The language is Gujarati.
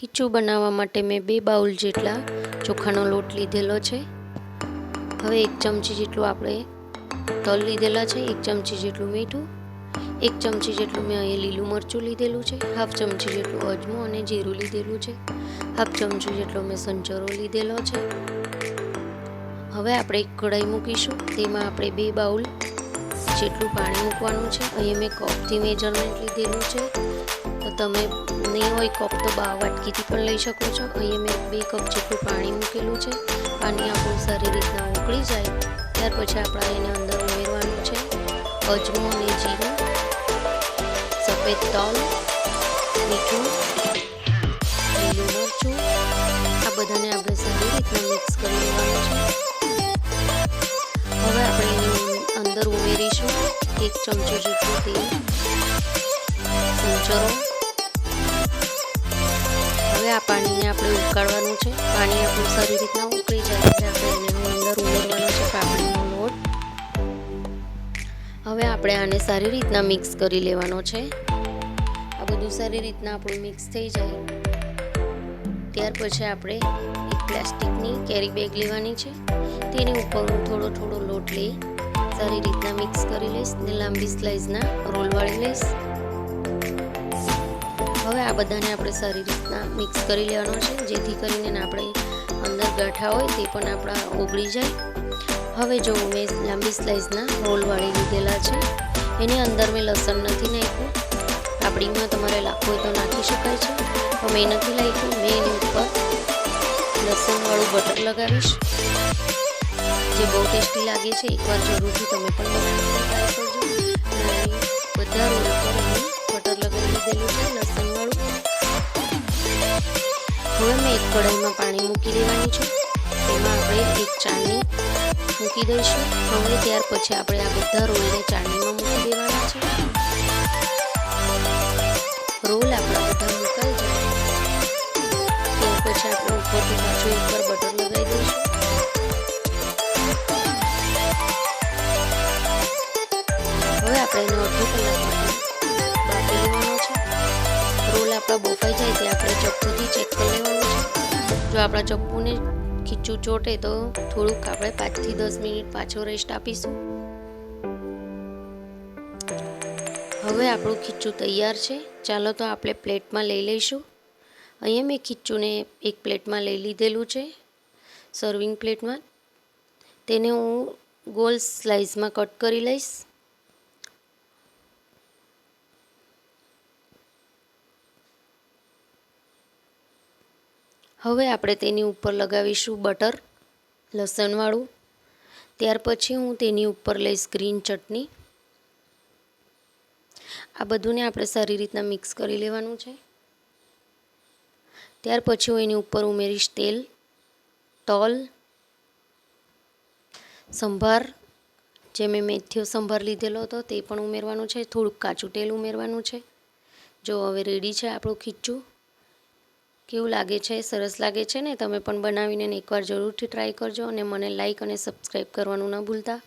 ખીચું બનાવવા માટે મેં બે બાઉલ જેટલા ચોખાનો લોટ લીધેલો છે. હવે એક ચમચી જેટલું આપણે તલ લીધેલા છે, એક ચમચી જેટલું મીઠું, એક ચમચી જેટલું મેં અહીં લીલું મરચું લીધેલું છે, હાફ ચમચી જેટલું અજમો અને જીરું લીધેલું છે, હાફ ચમચી જેટલો મેં સંચરો લીધેલો છે. હવે આપણે એક કઢાઈ મૂકીશું, તેમાં આપણે બે બાઉલ જેટલું પાણી મૂકવાનું છે. અહીંયા મેં કપથી મેજરમેન્ટ લીધેલું છે. તો તમે નહીં હોય કપ તો બા વાટકીથી પણ લઈ શકો છો. અહીંયા મેં બે કપ જેટલું પાણી મૂકેલું છે પાણી આપણું સારી રીતના ઉકળી જાય. ત્યાર પછી આપણે એને અંદર ઉમેરવાનું છે. અજમો અને જીરું, સફેદ તલ, મીઠું, લીલું મરચું. આ બધાને આપણે સારી રીતના મિક્સ કરી લેવાનું છે. હવે આપણે એની અંદર ઉમેરીશું એક ચમચો જેટલું તેલ, સંચરો. આ પાણીને આપણે ઉકાળવાનું છે. પાણી આપણું સારી રીતના ઉકળી જાય એટલે આપણે અંદર ઉમેરવાનો છે પાપડીનો લોટ. હવે આપણે આને સારી રીતના મિક્સ કરી લેવાનો છે. આ બધું સારી રીતના આપણું મિક્સ થઈ જાય. ત્યાર પછી આપણે એક પ્લાસ્ટિકની કેરી બેગ લેવાની છે. તેની ઉપર હું થોડો થોડો લોટ લઈ સારી રીતના મિક્સ કરી લઈશ ને લાંબી સ્લાઇઝના રોલ વાળી લઈશ. હવે આ બધાને આપણે સારી રીતના મિક્સ કરી લેવાનો છે. જેથી કરીને આપણે અંદર ગાંઠા હોય તે પણ આપણા ઓગળી જાય. હવે જો મેં લાંબી સ્લાઇઝના રોલ વાળી લીધેલા છે. એની અંદર મેં લસણ નથી નાખ્યું. આપણીમાં તમારે લાખવું હોય તો નાખી શકાય છે. તો મેં નથી નાખ્યું. મેં એની ઉપર લસણવાળું બટર લગાવીશ. જે બહુ ટેસ્ટી લાગે છે, એકવાર જરૂરથી તમે પણ બનાવી ટ્રાય કરજો બધા રોલ પર બટર લગાવી દીધેલું છે. હવે મેં એક કઢાઈમાં પાણી મૂકી દેવાની છે. તેમાં આપણે એક ચાળણી મૂકી દઈશું. હવે ત્યાર પછી આપણે આ બધા રોલને ચાળણીમાં મૂકી દેવાના છે. રોલ આપણા બધા મુકાઈ જાય. ત્યાર પછી આપણે ઉપરથી પાછું એકવાર બટર આપણા ચપ્પુને ખીચું ચોટે તો થોડુંક આપણે પાંચથી દસ મિનિટ પાછો રેસ્ટ આપીશું. હવે આપણું ખીચું તૈયાર છે. ચાલો તો આપણે પ્લેટમાં લઈ લઈશું. અહીંયા મેં ખીચુંને એક પ્લેટમાં લઈ લીધેલું છે સર્વિંગ પ્લેટમાં. તેને હું ગોલ સ્લાઇસમાં કટ કરી લઈશ. હવે આપણે તેની ઉપર લગાવીશું બટર, લસણવાળું. ત્યાર પછી હું તેની ઉપર લઈશ ગ્રીન ચટણી. આ બધુંને આપણે સારી રીતના મિક્સ કરી લેવાનું છે. ત્યાર પછી હું એની ઉપર ઉમેરીશ તેલ, તલ, સંભાર. જે મેં મેથીઓ સંભાર લીધેલો હતો તે પણ ઉમેરવાનું છે. થોડુંક કાચું તેલ ઉમેરવાનું છે. જો હવે રેડી છે આપણું ખીચું. કેવું લાગે છે, સરસ લાગે છે ને, તમે પણ બનાવીને એકવાર જરૂરથી ટ્રાય કરજો અને મને લાઇક અને સબસ્ક્રાઈબ કરવાનું ન ભૂલતા.